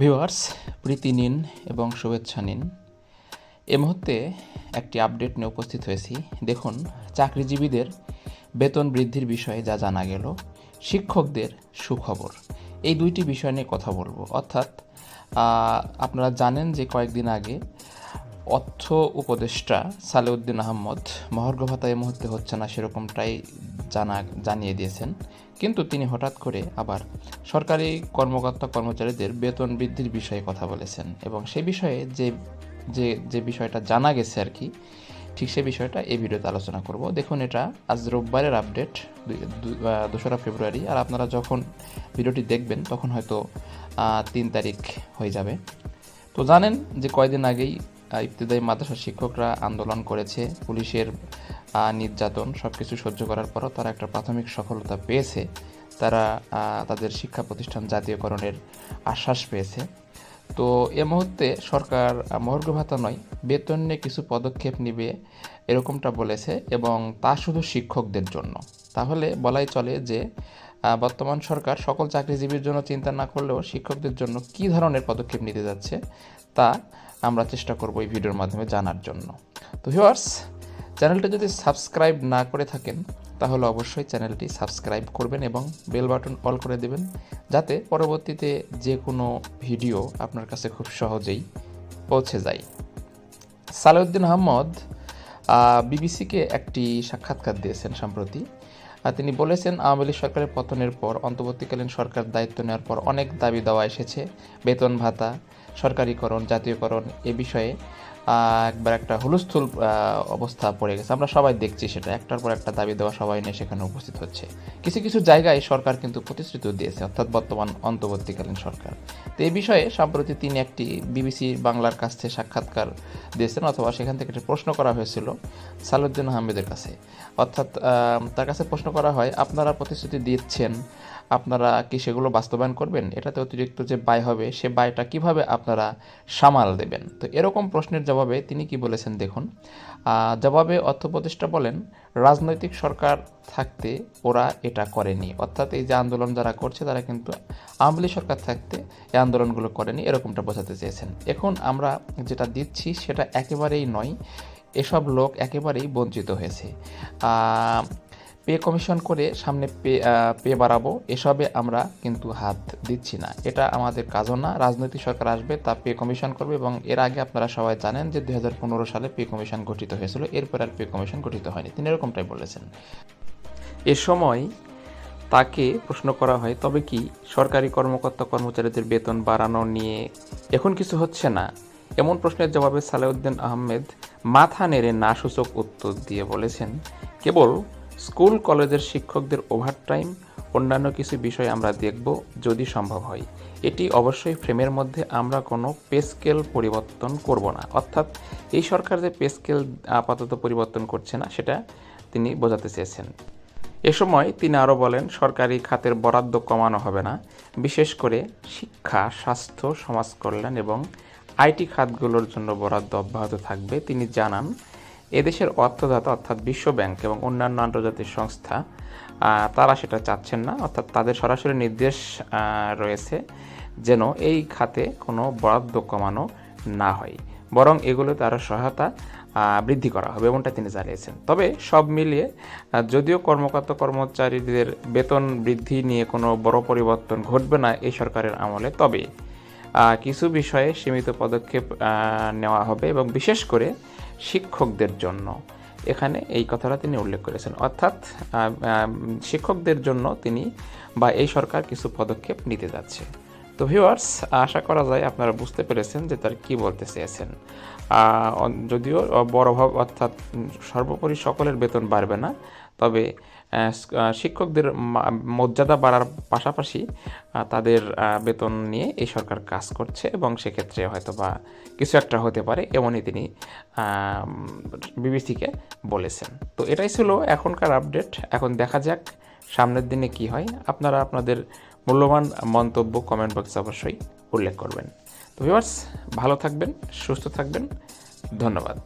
Viewers, প্রীতি নিন এবং শুভেচ্ছা নিন। এ মুহূর্তে একটি আপডেট নিয়ে উপস্থিত হয়েছি। দেখুন, চাকরিজীবীদের বেতন বৃদ্ধির বিষয়ে যা জানা গেল, শিক্ষকদের সুখবর। এই দুইটি বিষয় নিয়ে কথা বলব। অর্থাৎ আপনারা জানেন যে কয়েকদিন আগে অর্থ উপদেষ্টা সালেউদ্দিন আহমদ মহর্ঘ ভাতা এই মুহূর্তে হচ্ছে না সেরকমটাই জানা, জানিয়ে দিয়েছেন। কিন্তু তিনি হঠাৎ করে আবার সরকারি কর্মকর্তা কর্মচারীদের বেতন বৃদ্ধির বিষয়ে কথা বলেছেন এবং সেই বিষয়ে যে যে যে বিষয়টা জানা গেছে আর কি, ঠিক সেই বিষয়টা এই ভিডিওতে আলোচনা করব। দেখুন এটা আজ রোববারের আপডেট দোসরা ফেব্রুয়ারি, আর আপনারা যখন ভিডিওটি দেখবেন তখন হয়তো তিন তারিখ হয়ে যাবে। তো জানেন যে কয়দিন আগেই ইবতেদায়ী মাদ্রাসার শিক্ষকরা আন্দোলন করেছে, পুলিশের নির্যাতন সব কিছু সহ্য করার পরও তারা একটা প্রাথমিক সফলতা পেয়েছে। তারা তাদের শিক্ষা প্রতিষ্ঠান জাতীয়করণের আশ্বাস পেয়েছে। তো এ মুহূর্তে সরকার মহর্ঘ ভাতা নয়, বেতন নিয়ে কিছু পদক্ষেপ নিবে এরকমটা বলেছে এবং তা শুধু শিক্ষকদের জন্য। তাহলে বলাই চলে যে বর্তমান সরকার সকল চাকরিজীবীর জন্য চিন্তা না করলেও শিক্ষকদের জন্য কী ধরনের পদক্ষেপ নিতে যাচ্ছে তা আমরা চেষ্টা করব এই ভিডিওর মাধ্যমে জানার জন্য। তো ভিউয়ার্স চ্যানেলটা যদি সাবস্ক্রাইব না করে থাকেন, তাহলে অবশ্যই চ্যানেলটি সাবস্ক্রাইব করবেন এবং বেল বাটন অল করে দেবেন, যাতে পরবর্তীতে যে কোনো ভিডিও আপনার কাছে খুব সহজেই পৌঁছে যায়। সালাউদ্দিন আহমদ বিবিসিকে একটি সাক্ষাৎকার দিয়েছেন সম্প্রতি। তিনি বলেছেন, আওয়ামী লীগ সরকারের পতনের পর অন্তর্বর্তীকালীন সরকার দায়িত্ব নেওয়ার পর অনেক দাবি দেওয়া এসেছে, বেতন ভাতা সরকারিকরণ জাতীয়করণ এ বিষয়ে একবার একটা হুলস্থুল অবস্থা পড়ে গেছে। আমরা সবাই দেখছি সেটা। একটার পর একটা দাবি দেওয়া সবাই নিয়ে সেখানে উপস্থিত হচ্ছে। কিছু কিছু জায়গায় সরকার কিন্তু প্রতিশ্রুতি দিয়েছে, অর্থাৎ বর্তমান অন্তর্বর্তীকালীন সরকার। তো এই বিষয়ে সম্প্রতি তিনি একটি বিবিসি বাংলার কাছ সাক্ষাৎকার দিয়েছেন, অথবা সেখান থেকে একটা প্রশ্ন করা হয়েছিল সালুদ্দিন আহমেদের কাছে। অর্থাৎ তার কাছে প্রশ্ন করা হয়, আপনারা প্রতিশ্রুতি দিচ্ছেন, আপনারা কি সেগুলো বাস্তবায়ন করবেন? এটাতে অতিরিক্ত যে ব্যয় হবে, সে ব্যয়টা কীভাবে আপনারা সামাল দেবেন? তো এরকম প্রশ্নের জবাবে তিনি কি বলেছেন দেখুন। জবাবে অর্থ উপদেষ্টা বলেন, রাজনৈতিক সরকার থাকতে ওরা এটা করেনি। অর্থাৎ এই যে আন্দোলন যারা করছে, তারা কিন্তু আওয়ামী লীগ সরকার থাকতে এই আন্দোলনগুলো করেনি, এরকমটা বোঝাতে চেয়েছেন। এখন আমরা যেটা দিচ্ছি, সেটা একেবারেই নয়, এসব লোক একেবারেই বঞ্চিত হয়েছে। পে কমিশন করে সামনে পে পে বাড়াবো, এসবে আমরা কিন্তু হাত দিচ্ছি না। এটা আমাদের কাজও না, রাজনৈতিক সরকার আসবে, তা পে কমিশন করবে এবং এর আগে আপনারা সবাই জানেন যে দু হাজার পনেরো সালে পে কমিশন গঠিত হয়েছিল, এরপর আর পে কমিশন গঠিত হয়নি। তিনি এরকমটাই বলেছেন। এ সময় তাকে প্রশ্ন করা হয়, তবে কি সরকারি কর্মকর্তা কর্মচারীদের বেতন বাড়ানো নিয়ে এখন কিছু হচ্ছে না? এমন প্রশ্নের জবাবে সালেউদ্দিন আহমেদ মাথা নেড়ে না সূচক উত্তর দিয়ে বলেছেন, কেবল স্কুল, কলেজের শিক্ষকদের ওভারটাইম, অন্যান্য কিছু বিষয় আমরা দেখব যদি সম্ভব হয়। এটি অবশ্যই ফ্রেমের মধ্যে আমরা কোনো পে স্কেল পরিবর্তন করব না। অর্থাৎ এই সরকার যে পে স্কেল আপাতত পরিবর্তন করছে না, সেটা তিনি বোঝাতে চেয়েছেন। এ সময় তিনি আরও বলেন, সরকারি খাতের বরাদ্দ কমানো হবে না। বিশেষ করে শিক্ষা, স্বাস্থ্য সমাজ কল্যাণ এবং আইটি খাতগুলোর জন্য বরাদ্দ অব্যাহত থাকবে। তিনি জানান এদেশের অর্থদাতা অর্থাৎ বিশ্ব ব্যাংক এবং অন্যান্য আন্তর্জাতিক সংস্থা তারা সেটা চাচ্ছেন না। অর্থাৎ তাদের সরাসরি নির্দেশ রয়েছে যেন এই খাতে কোনো বরাদ্দ কমানো না হয়। বরং এগুলো আরও সহায়তা বৃদ্ধি করা হবে এমনটা তিনি জানিয়েছেন। তবে সব মিলিয়ে যদিও কর্মকর্তা কর্মচারীদের বেতন বৃদ্ধি নিয়ে কোনো বড় পরিবর্তন ঘটবে না এই সরকারের আমলে, তবে কিছু বিষয়ে সীমিত পদক্ষেপ নেওয়া হবে এবং বিশেষ করে শিক্ষকদের জন্য। এখানে এই কথাটা তিনি উল্লেখ করেছেন। অর্থাৎ শিক্ষকদের জন্য তিনি বা এই সরকার কিছু পদক্ষেপ নিতে যাচ্ছে। তো ভিউয়ার্স আশা করা যায় আপনারা বুঝতে পেরেছেন যে তার কি বলতে চেয়েছেন। যদিও বড় ভাব, অর্থাৎ সর্বোপরি সকলের বেতন বাড়বে না, তবে শিক্ষকদের মর্যাদা বাড়ার পাশাপাশি তাদের বেতন নিয়ে এই সরকার কাজ করছে এবং সেক্ষেত্রে হয়তো বা কিছু একটা হতে পারে এমনই তিনি বিবিসিকে বলেছেন। তো এটাই ছিল এখনকার আপডেট। এখন দেখা যাক সামনের দিনে কি হয়। আপনারা আপনাদের মূল্যবান মন্তব্য কমেন্ট বক্সে অবশ্যই উল্লেখ করবেন। তো ভিউয়ার্স, ভালো থাকবেন, সুস্থ থাকবেন। ধন্যবাদ।